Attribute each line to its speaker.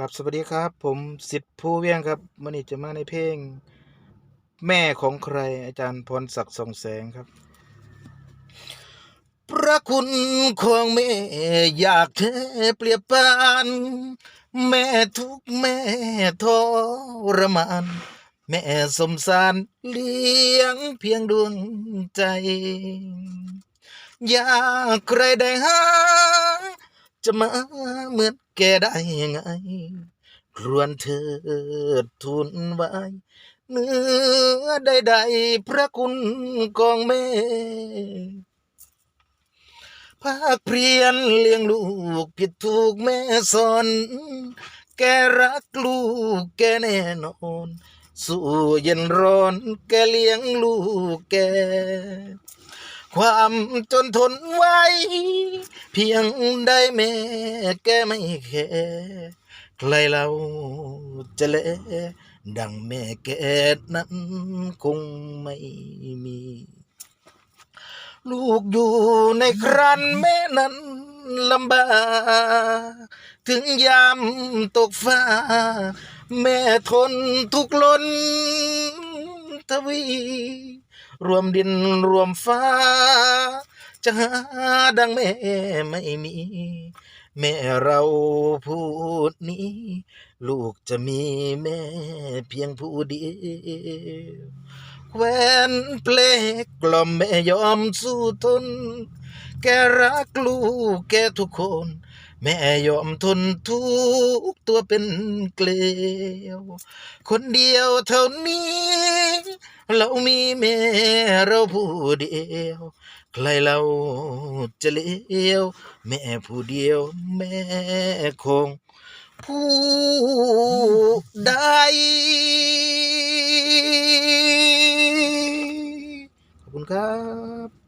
Speaker 1: ครับสวัสดีครับ ผมสิทธิ์ผู้เวียงครับวันนี้จะมาในเพลง แม่ของใครอาจารย์พรศักดิ์ส่องแสงครับ พระคุณของแม่อยากเทเปรียบปาน แม่ทุกแม่ทรมาน แม่สมสารเลี้ยงเพียงดวงใจ อยากใครได้หา จะมาเหมือนแกได้ยังไงรวญเถิดทูลไว้เนื้อใดๆพระคุณของแม่ภาคเพียนเลี้ยงลูกผิดถูกแม่สอนแกรักลูกแกแน่นอน สู้เย็นร้อนแกเลี้ยงลูกแก ความจนทนไว้ เพียงได้แม่แกไม่แค่ใครเราจะเละดังแม่แกนั้นคงไม่มี ลูกอยู่ในครันแม่นั้นลำบากถึงยามตกฟ้า แม่ทนทุกข์ล้น ทวี รวมดินรวมฟ้า จะหาดังแม่ไม่มี แม่เราพูดนี้ ลูกจะมีแม่เพียงผู้เดียวแควนเพลงกล่อมแม่ยอมสู้ทน แกรักลูกแกทุกคน แม่ยอมทนทุกตัวเป็นเกลียว คนเดียวเท่านี้ เรามีแม่เราผู้เดียว ใครเราจะเลี้ยว แม่ผู้เดียว แม่คง ผู้ใดขอบคุณครับ